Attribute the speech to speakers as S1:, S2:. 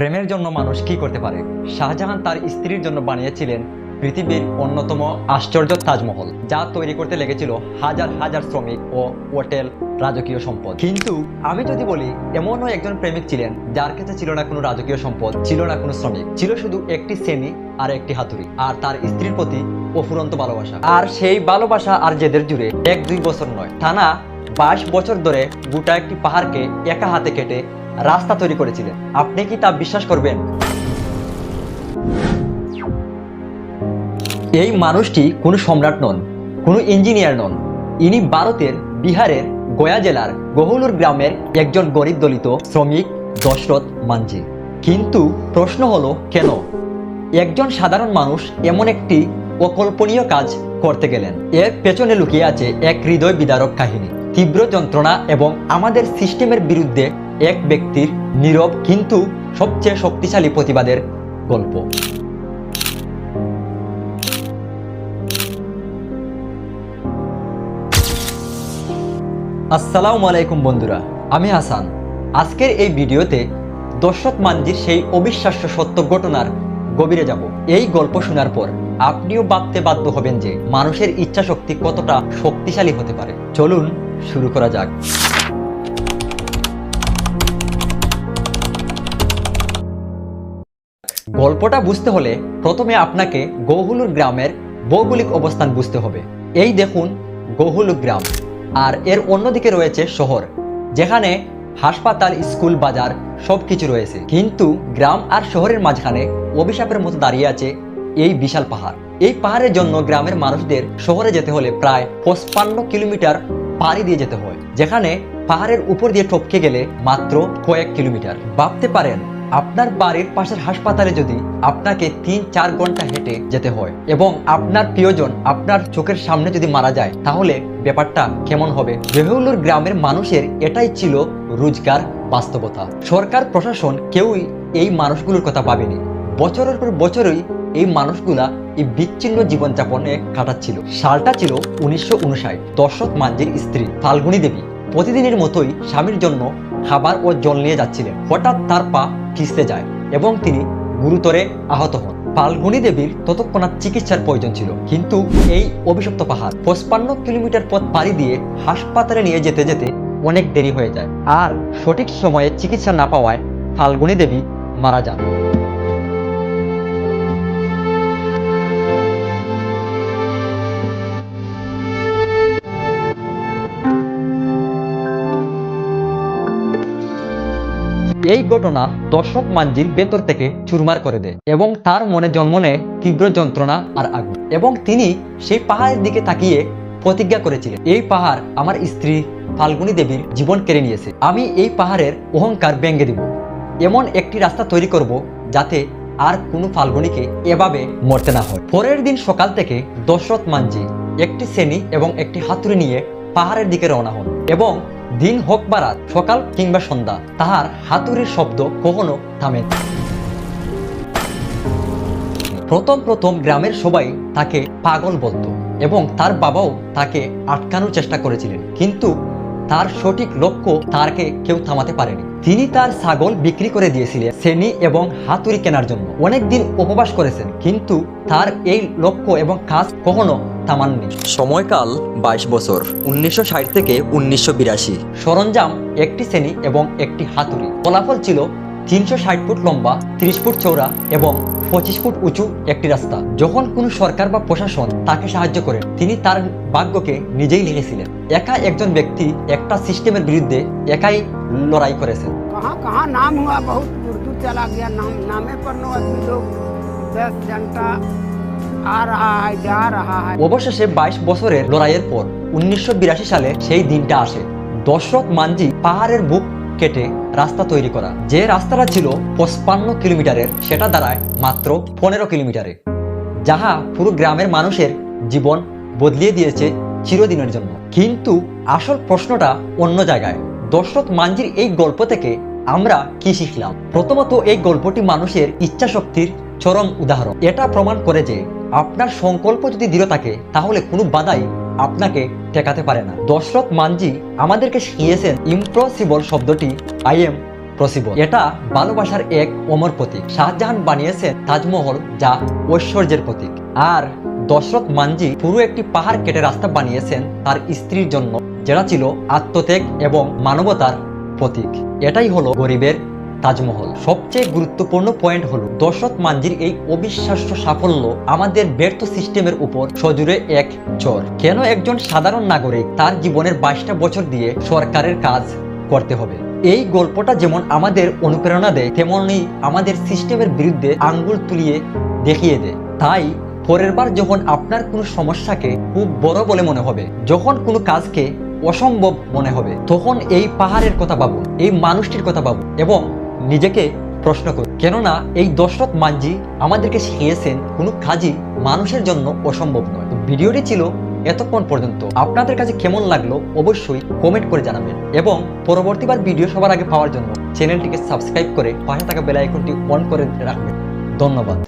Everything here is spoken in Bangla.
S1: প্রেমের জন্য মানুষ কি করতে পারে? শাহজাহান তার স্ত্রীর জন্য বানিয়েছিলেন পৃথিবীর অন্যতম আশ্চর্য তাজমহল, যা তৈরি করতে লেগেছিল হাজার হাজার শ্রমিক ও হোটেল রাজকীয় সম্পদ। কিন্তু আমি যদি বলি, এমনও একজন প্রেমিক ছিলেন যার কাছে ছিল না কোনো রাজকীয় সম্পদ, ছিল না কোনো শ্রমিক, ছিল শুধু একটি শ্রেণি আর একটি হাতুড়ি, আর তার স্ত্রীর প্রতি অফুরন্ত ভালোবাসা। আর সেই ভালোবাসা আর জেদের জুড়ে এক দুই বছর নয় থানা বাইশ বছর ধরে গোটা একটি পাহাড়কে একা হাতে কেটে রাস্তা তৈরি করেছিলেন। আপনি কি তা বিশ্বাস করবেন? এই মানুষটি কোনো সম্রাট নন, কোনো ইঞ্জিনিয়ার নন। ইনি ভারতের, বিহারের, গয়া জেলার, গহুলুর গ্রামের একজন গরিব দলিত, শ্রমিক দশরথ মাঞ্জি কিন্তু প্রশ্ন হলো, কেন? একজন সাধারণ মানুষ এমন একটি অকল্পনীয় কাজ করতে গেলেন। এর পেছনে লুকিয়ে আছে এক হৃদয় বিদারক কাহিনী। তীব্র যন্ত্রণা এবং আমাদের সিস্টেমের বিরুদ্ধে এক ব্যক্তির নীরব কিন্তু সবচেয়ে শক্তিশালী প্রতিবাদের গল্প। আসসালামু আলাইকুম বন্ধুরা, আমি হাসান। আজকের এই ভিডিওতে দশরথ মানজির সেই অবিশ্বাস্য সত্য ঘটনার গভীরে যাব। এই গল্প শোনার পর আপনিও ভাবতে বাধ্য হবেন যে মানুষের ইচ্ছা শক্তি কতটা শক্তিশালী হতে পারে। চলুন শুরু করা যাক। গল্পটা বুঝতে হলে প্রথমে আপনাকে গৌহুলুর গ্রামের ভৌগোলিক অবস্থান বুঝতে হবে। এই দেখুন গৌহুলু গ্রাম। আর এর অন্যদিকে রয়েছে শহর, যেখানে হাসপাতাল, স্কুল, বাজার সব কিছু রয়েছে। কিন্তু গ্রাম আর শহরের মাঝখানে অভিশাপের মতো দাঁড়িয়ে আছে এই বিশাল পাহাড়। এই পাহাড়ের জন্য গ্রামের মানুষদের শহরে যেতে হলে প্রায় পঁচপান্ন কিলোমিটার পাড়ি দিয়ে যেতে হয়, যেখানে পাহাড়ের উপর দিয়ে টপকে গেলে মাত্র কয়েক কিলোমিটার। ভাবতে পারেন আপনার বাড়ির পাশের হাসপাতালে যদি আপনাকে তিন, চার ঘণ্টা হেঁটে যেতে হয় এবং আপনার প্রিয়জন আপনার চোখের সামনে যদি মারা যায়, তাহলে ব্যাপারটা কেমন হবে? জেহুলুর গ্রামের মানুষের এটাই ছিল রোজগার বাস্তবতা। সরকার, প্রশাসন কেউই এই মানুষগুলোর কথা ভাবেনি। বছরের পর বছরই এই মানুষগুলা এই বিচ্ছিন্ন জীবনযাপনে কাটাচ্ছিল। সালটা ছিল উনিশশো উনষাট। দশরথ মাঞ্জির স্ত্রী, ফাল্গুনী দেবী। প্রতিদিনের মতোই স্বামীর জন্য খাবার ও জল নিয়ে যাচ্ছিলেন। হঠাৎ তার পা খিসতে যায় এবং তিনি গুরুতরে আহত হন। পালগুনি দেবীর ততক্ষণাৎ চিকিৎসার প্রয়োজন ছিল। কিন্তু এই অভিশপ্ত পাহাড় পঁচপান্ন কিলোমিটার পথ পাড়ি দিয়ে হাসপাতালে নিয়ে যেতে যেতে অনেক দেরি হয়ে যায়। আর সঠিক সময়ে চিকিৎসা না পাওয়ায় ফাল্গুনি দেবী মারা যান। এই ঘটনা দর্শক মাঞ্জির ভেতর থেকে চুরমার করে দেয় এবং তার মনে জন্ম নেয় তীব্র যন্ত্রণা আর আগুন। এবং তিনি সেই পাহাড়ের দিকে তাকিয়ে প্রতিজ্ঞা করেছিলেন, এই পাহাড় আমার স্ত্রী ফাল্গুনী দেবীর জীবন কেড়ে নিয়েছে। আমি এই পাহাড়ের অহংকার ব্যঙ্গে দিব। এমন একটি রাস্তা তৈরি করব যাতে আর কোনো ফাল্গুনিকে এভাবে মরতে না হয়। পরের দিন সকাল থেকে দশরথ মাঞ্জি একটি শ্রেণি এবং একটি হাতুড়ি নিয়ে পাহাড়ের দিকে রওনা হন এবং দিন হোক বা রাত, সকাল কিংবা সন্ধ্যা, তাহার হাতুড়ির শব্দ কখনো থামে প্রথম প্রথম গ্রামের সবাই তাকে পাগল বলতো এবং তার বাবাও তাকে আটকানোর চেষ্টা করেছিলেন। কিন্তু তার সঠিক লক্ষ্য তারকে কেউ থামাতে পারেনি। তিনি তার ছাগল বিক্রি করে দিয়েছিলেন শ্রেণি এবং হাতুড়ি কেনার জন্য। অনেকদিন উপবাস করেছেন, কিন্তু তার এই লক্ষ্য এবং কাজ কখনো তামান্নি সময়কাল ২২ বছর উনিশশো ষাট থেকে উনিশশো বিরাশি। সরঞ্জাম একটি শ্রেণি এবং একটি হাতুড়ি। ফলাফল ছিল তিনশো ষাট ফুট লম্বা তিরিশ ফুট চৌড়া এবং পঁচিশ ফুট উঁচু একটি রাস্তা। যখন কোনো সরকার বা প্রশাসন তাকে সাহায্য করেন তিনি তার ভাগ্যকে নিজেই লিখেছিলেন। একা একজন ব্যক্তি একটা সিস্টেমের বিরুদ্ধে একাই লড়াই করেছেন।
S2: নাম উর্দু গিয়া নাম নামে লোক দশ ঘণ্টা
S1: অবশেষে বাইশ বছরের লড়াইয়ের পর উনিশশো সালে সেই দিনটা আসে। দর্শক মানজি পাহাড়ের বুক কেটে রাস্তা তৈরি করা। যে রাস্তাটা ছিল পঁচপান্ন কিলোমিটারের, সেটা দাঁড়ায় মাত্র পনেরো কিলোমিটারে, যাহা পুরো গ্রামের মানুষের জীবন বদলিয়ে দিয়েছে চিরদিনের জন্য। কিন্তু আসল প্রশ্নটা অন্য জায়গায়। দশরথ মাঞ্জির এই গল্প থেকে আমরা কি শিখলাম? প্রথমত এই গল্পটি মানুষের ইচ্ছা শক্তির চরম উদাহরণ। এটা প্রমাণ করে যে আপনার সংকল্প যদি দৃঢ় থাকে, তাহলে কোনো বাধাই আপনাকে ঠেকাতে পারে না। দশরথ মানজি আমাদেরকে শিখিয়েছেন ইম্পসিবল শব্দটি আই এম প্রসিবল এটা ভালোবাসার এক অমর প্রতীক। শাহজাহান বানিয়েছেন তাজমহল যা ঐশ্বর্যের প্রতীক। আর দশরথ মানজি পুরো একটি পাহাড় কেটে রাস্তা বানিয়েছেন তার স্ত্রীর জন্য, যেটা ছিল আত্মত্যাগ এবং মানবতার প্রতীক। এটাই হলো গরিবের তাজমহল। সবচেয়ে গুরুত্বপূর্ণ পয়েন্ট হলো দশরথ মানজির এই অবিশ্বাস্য সাফল্য আমাদের ব্যর্থ সিস্টেমের উপর সজুরে এক চর কেন একজন সাধারণ নাগরিক তার জীবনের বাইশটা বছর দিয়ে সরকারের কাজ করতে হবে? এই গল্পটা যেমন আমাদের অনুপ্রেরণা দেয় তেমনই আমাদের সিস্টেমের বিরুদ্ধে আঙ্গুল তুলিয়ে দেখিয়ে দেয়। তাই পরের বার যখন আপনার কোনো সমস্যাকে খুব বড় বলে মনে হবে, যখন কোনো কাজকে অসম্ভব মনে হবে, তখন এই পাহাড়ের কথা ভাবুন, এই মানুষটির কথা ভাবুন এবং নিজেকে প্রশ্ন করুন কেননা এই দশরথ মাঝি আমাদেরকে শিখিয়েছেন কোনো কাজই মানুষের জন্য অসম্ভব নয়। ভিডিওটি ছিল এতক্ষণ পর্যন্ত। আপনাদের কাছে কেমন লাগল অবশ্যই কমেন্ট করে জানাবেন। এবং পরবর্তীবার ভিডিও সবার আগে পাওয়ার জন্য চ্যানেলটিকে সাবস্ক্রাইব করে পাশে থাকা বেল আইকনটি অন করে রাখবেন। ধন্যবাদ।